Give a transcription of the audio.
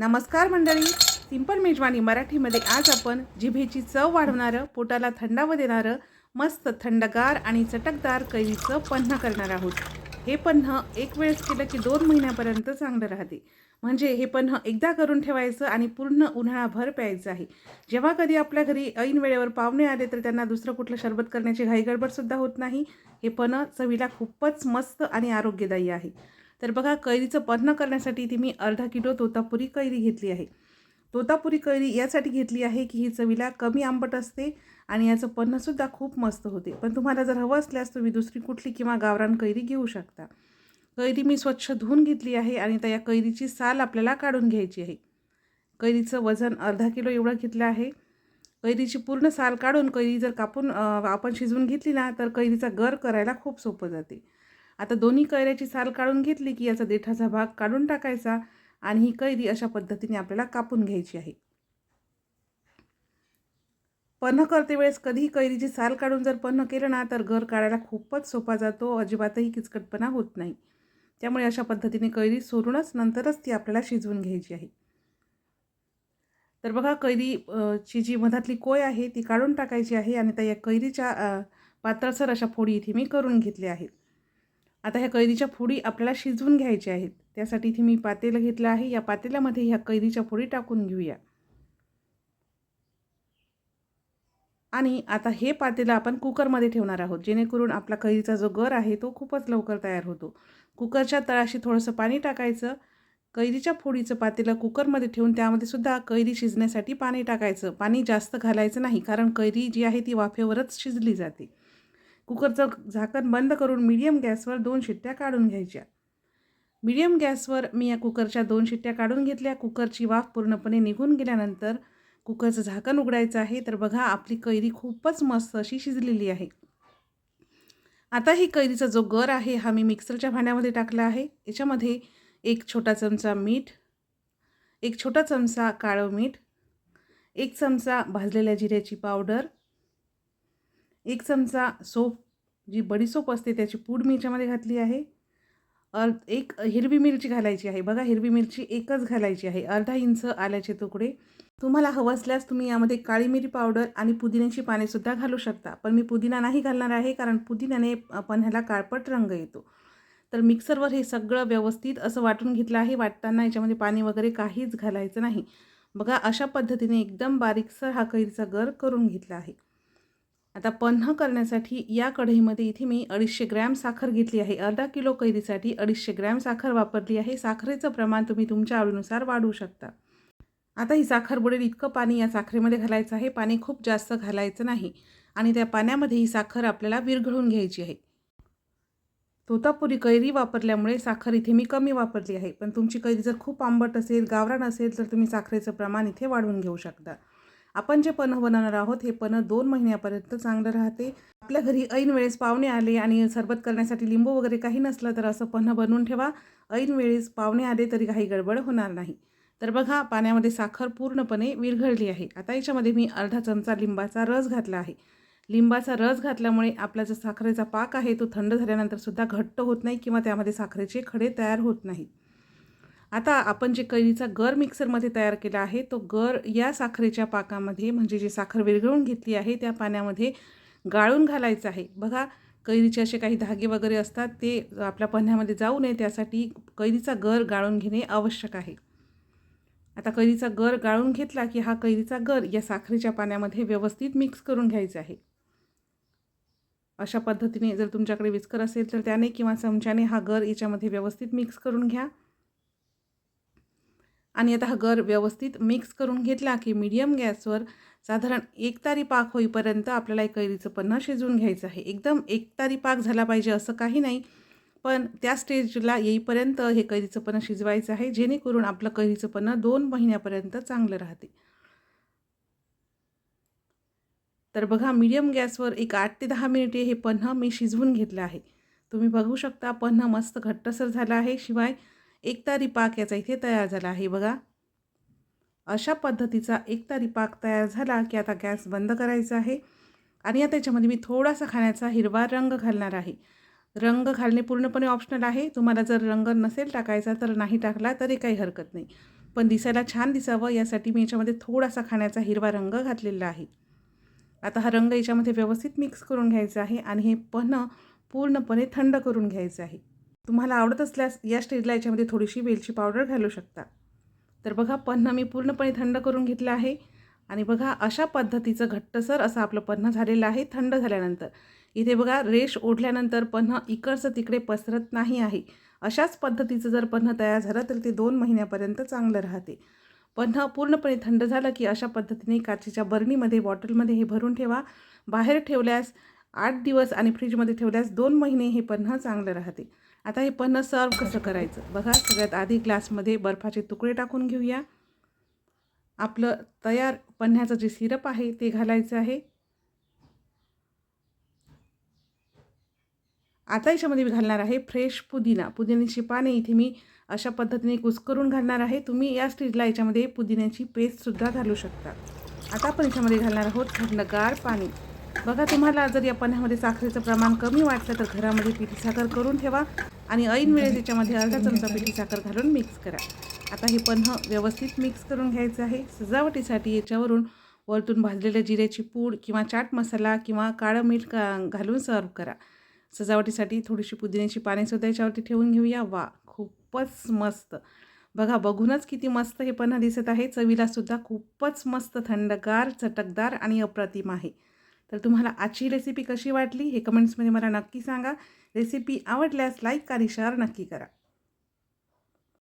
नमस्कार मंडळी. सिंपल मेजवानी मराठीमध्ये आज आपण जिभेची चव वाढवणारं पोटाला थंडावं देणारं मस्त थंडगार आणि चटकदार कैरीचं पन्ह करणार आहोत. हे पन्ह एक वेळेस केलं की दोन महिन्यापर्यंत चांगलं राहते. म्हणजे हे पन्ह एकदा करून ठेवायचं आणि पूर्ण उन्हाळाभर प्यायचं आहे. जेव्हा कधी आपल्या घरी ऐन वेळेवर पाहुणे आले तर त्यांना दुसरं कुठलं शरबत करण्याची घाई गडबडसुद्धा होत नाही. हे पन्ह चवीला खूपच मस्त आणि आरोग्यदायी आहे. तर बघा कैरीचं पन्ह करण्यासाठी इथे मी अर्धा किलो तोतापुरी कैरी घेतली आहे. तोतापुरी कैरी यासाठी घेतली आहे की ही चवीला कमी आंबट असते आणि याचं पन्हसुद्धा खूप मस्त होते. पण तुम्हाला जर हवं असल्यास तुम्ही दुसरी कुठली किंवा गावरान कैरी घेऊ शकता. कैरी मी स्वच्छ धुवून घेतली आहे आणि त्या या कैरीची साल आपल्याला काढून घ्यायची आहे. कैरीचं वजन अर्धा किलो एवढं घेतलं आहे. कैरीची पूर्ण साल काढून कैरी जर कापून आपण शिजवून घेतली ना तर कैरीचा गर करायला खूप सोपं जाते. आता दोन्ही कैऱ्याची साल काढून घेतली की याचा देठाचा भाग काढून टाकायचा आणि ही कैरी अशा पद्धतीने आपल्याला कापून घ्यायची आहे. पन्ह करते वेळेस कधीही कैरीची साल काढून जर पन्ह केलं ना तर गर काढायला खूपच सोपा जातो अजिबातही किचकटपणा होत नाही. त्यामुळे अशा पद्धतीने कैरी सोडूनच नंतरच ती आपल्याला शिजवून घ्यायची आहे. तर बघा कैरी ची जी मधातली कोय आहे ती काढून टाकायची आहे आणि त्या या कैरीच्या पात्रासर पातळसर अशा फोडी इथे मी करून घेतल्या आहेत. आता ह्या कैरीच्या फोडी आपल्याला शिजवून घ्यायच्या आहेत. त्यासाठी इथे मी पातेलं घेतलं आहे. या पातेल्यामध्ये ह्या कैरीच्या फोडी टाकून घेऊया. आणि आता हे पातेलं आपण कुकरमध्ये ठेवणार आहोत. जेणेकरून आपला कैरीचा जो गर आहे तो खूपच लवकर तयार होतो. कुकरच्या तळाशी थोडंसं पाणी टाकायचं. कैरीच्या फोडीचं पातेलं कुकरमध्ये ठेवून त्यामध्ये सुद्धा कैरी शिजण्यासाठी पाणी टाकायचं. पाणी जास्त घालायचं नाही कारण कैरी जी आहे ती वाफेवरच शिजली जाते. कुकरचं झाकण बंद करून मीडियम गॅसवर दोन शिट्ट्या काढून घ्यायच्या. मीडियम गॅसवर मी या कुकरच्या दोन शिट्ट्या काढून घेतल्या. कुकरची वाफ पूर्णपणे निघून गेल्यानंतर कुकरचं झाकण उघडायचं आहे. तर बघा आपली कैरी खूपच मस्त अशी शिजलेली आहे. आता ही कैरीचा जो गर आहे हा मी मिक्सरच्या भांड्यामध्ये टाकला आहे. याच्यामध्ये एक छोटा चमचा मीठ एक छोटा चमचा काळं मीठ एक चमचा भाजलेल्या जिऱ्याची पावडर एक चमचा सोप जी बडीसोप असते त्याची पूड मी याच्यामध्ये घातली आहे. अर् एक हिरवी मिरची घालायची आहे. बघा हिरवी मिरची एकच घालायची आहे. अर्धा इंच आल्याचे तुकडे. तुम्हाला हवं असल्यास तुम्ही यामध्ये काळी मिरी पावडर आणि पुदिन्याची पानेसुद्धा घालू शकता. पण मी पुदिना नाही घालणार आहे कारण पुदिन्याने पण ह्याला काळपट रंग येतो. तर मिक्सरवर हे सगळं व्यवस्थित असं वाटून घेतलं आहे. वाटताना याच्यामध्ये पाणी वगैरे काहीच घालायचं नाही. बघा अशा पद्धतीने एकदम बारीकसर हा कैरीचा गर करून घेतला आहे. आता पन्ह करण्यासाठी या कढईमध्ये इथे मी अडीचशे ग्रॅम साखर घेतली आहे. अर्धा किलो कैरीसाठी अडीचशे ग्रॅम साखर वापरली आहे. साखरेचं प्रमाण तुम्ही तुमच्या आवडीनुसार वाढवू शकता. आता ही साखर बुडेल. इतकं पाणी या साखरेमध्ये घालायचं आहे. पाणी खूप जास्त घालायचं नाही. आणि त्या पाण्यामध्ये ही साखर आपल्याला विरघळून घ्यायची आहे. तोतापुरी कैरी वापरल्यामुळे साखर इथे मी कमी वापरली आहे. पण तुमची कैरी जर खूप आंबट असेल गावरान असेल तर तुम्ही साखरेचं प्रमाण इथे वाढवून घेऊ शकता. आपण जे पन्ह बनवणार आहोत हे पन्ह दोन महिन्यापर्यंत चांगलं राहते. आपल्या घरी ऐन वेळेस पाहुणे आले आणि सरबत करण्यासाठी लिंबू वगैरे काही नसलं तर असं पन्ह बनवून ठेवा. ऐन वेळेस पाहुणे आले तरी काही गडबड होणार नाही. तर बघा पाण्यामध्ये साखर पूर्णपणे विरघळली आहे. आता याच्यामध्ये मी अर्धा चमचा लिंबाचा रस घातला आहे. लिंबाचा रस घातल्यामुळे आपला जो साखरेचा पाक आहे तो थंड झाल्यानंतर सुद्धा घट्ट होत नाही किंवा त्यामध्ये साखरेचे खडे तयार होत नाहीत. आता आपण जे कैरीचा गर मिक्सरमध्ये तयार केला आहे तो गर या साखरेच्या पाकामध्ये म्हणजे जे साखर विरघळून घेतली आहे त्या पाण्यामध्ये गाळून घालायचं आहे. बघा कैरीचे असे काही धागे वगैरे असतात ते आपल्या पन्ह्यामध्ये जाऊ नये त्यासाठी कैरीचा गर गाळून घेणे आवश्यक आहे. आता कैरीचा गर गाळून घेतला की हा कैरीचा गर या साखरेच्या पाण्यामध्ये व्यवस्थित मिक्स करून घ्यायचा आहे. अशा पद्धतीने जर तुमच्याकडे विस्कर असेल तर त्याने किंवा चमच्याने हा गर याच्यामध्ये व्यवस्थित मिक्स करून घ्या. आणि आता हा गर व्यवस्थित मिक्स करून घेतला की मीडियम गॅसवर साधारण एक तारी पाक होईपर्यंत आपल्याला एक कैरीचं पन्ह शिजवून घ्यायचं आहे. एकदम एक तारी पाक झाला पाहिजे असं काही नाही पण त्या स्टेजला येईपर्यंत हे कैरीचं पन्ह शिजवायचं आहे जेणेकरून आपलं कैरीचं पन्ह दोन महिन्यापर्यंत चांगलं राहते. तर बघा मीडियम गॅसवर एक आठ ते दहा मिनिटे हे पन्ह मी शिजवून घेतलं आहे. तुम्ही बघू शकता पन्ह मस्त घट्टसर झाला आहे. शिवाय एकतारी पाक याचा इथे तयार झाला आहे. बघा. अशा पद्धतीचा एकतारी पाक तयार झाला की आता गॅस बंद करायचा आहे. आणि आता त्याच्यामध्ये मी थोडासा खाण्याचा हिरवा रंग घालणार आहे. रंग घालणे पूर्णपणे ऑप्शनल आहे. तुम्हाला जर रंग नसेल टाकायचा तर नाही टाकला तरी काही हरकत नाही. पण दिसायला छान दिसावं यासाठी मी याच्यामध्ये थोडासा खाण्याचा हिरवा रंग घातलेला आहे. आता हा रंग याच्यामध्ये व्यवस्थित मिक्स करून घ्यायचा आहे आणि हे पन्ह पूर्णपणे थंड करून घ्यायचं आहे. तुम्हाला आवडत असल्यास या स्टेजला याच्यामध्ये थोडीशी वेलची पावडर घालू शकता. तर बघा पन्ह मी पूर्णपणे थंड करून घेतलं आहे. आणि बघा अशा पद्धतीचं घट्टसर असं आपलं पन्ह झालेलं आहे थंड झाल्यानंतर. इथे बघा रेश ओढल्यानंतर पन्ह इकडचं तिकडे पसरत नाही आहे. अशाच पद्धतीचं जर पन्ह तयार झालं तर ते दोन महिन्यापर्यंत चांगलं राहते. पन्ह पूर्णपणे थंड झालं की अशा पद्धतीने काचेच्या बरणीमध्ये बॉटलमध्ये हे भरून ठेवा. बाहेर ठेवल्यास आठ दिवस आणि फ्रीजमध्ये ठेवल्यास दोन महिने हे पन्ह चांगलं राहते. आता हे पन्ह सर्व कसं करायचं? बघा सगळ्यात आधी ग्लासमध्ये बर्फाचे तुकडे टाकून घेऊया. आपलं तयार पन्ह्याचं जे सिरप आहे ते घालायचं आहे. आता याच्यामध्ये मी घालणार आहे फ्रेश पुदिना. पुदिन्याची पाने इथे मी अशा पद्धतीने कुस्करून घालणार आहे. तुम्ही या स्टेजला याच्यामध्ये पुदिन्याची पेस्टसुद्धा घालू शकता. आता आपण याच्यामध्ये घालणार आहोत थंडगार पाणी. बघा तुम्हाला जर या पन्ह्यामध्ये साखरेचं प्रमाण कमी वाटलं तर घरामध्ये पिठी साखर करून ठेवा आणि ऐन वेळेस याच्यामध्ये अर्धा चमचा पिठी साखर घालून मिक्स करा. आता हे पन्ह व्यवस्थित मिक्स करून घ्यायचं आहे. सजावटीसाठी याच्यावरून वरतून भाजलेल्या जिऱ्याची पूड किंवा चाट मसाला किंवा काळं मीठ का घालून सर्व करा. सजावटीसाठी थोडीशी पुदिन्याची पानेसुद्धा याच्यावरती ठेवून घेऊया. वा खूपच मस्त. बघा बघूनच किती मस्त हे पन्हा दिसत आहे. चवीलासुद्धा खूपच मस्त थंडगार चटकदार आणि अप्रतिम आहे. तर तुम्हाला आजची रेसिपी कशी वाटली हे कमेंट्समध्ये मला नक्की सांगा. रेसिपी आवडल्यास लाईक आणि शेअर नक्की करा.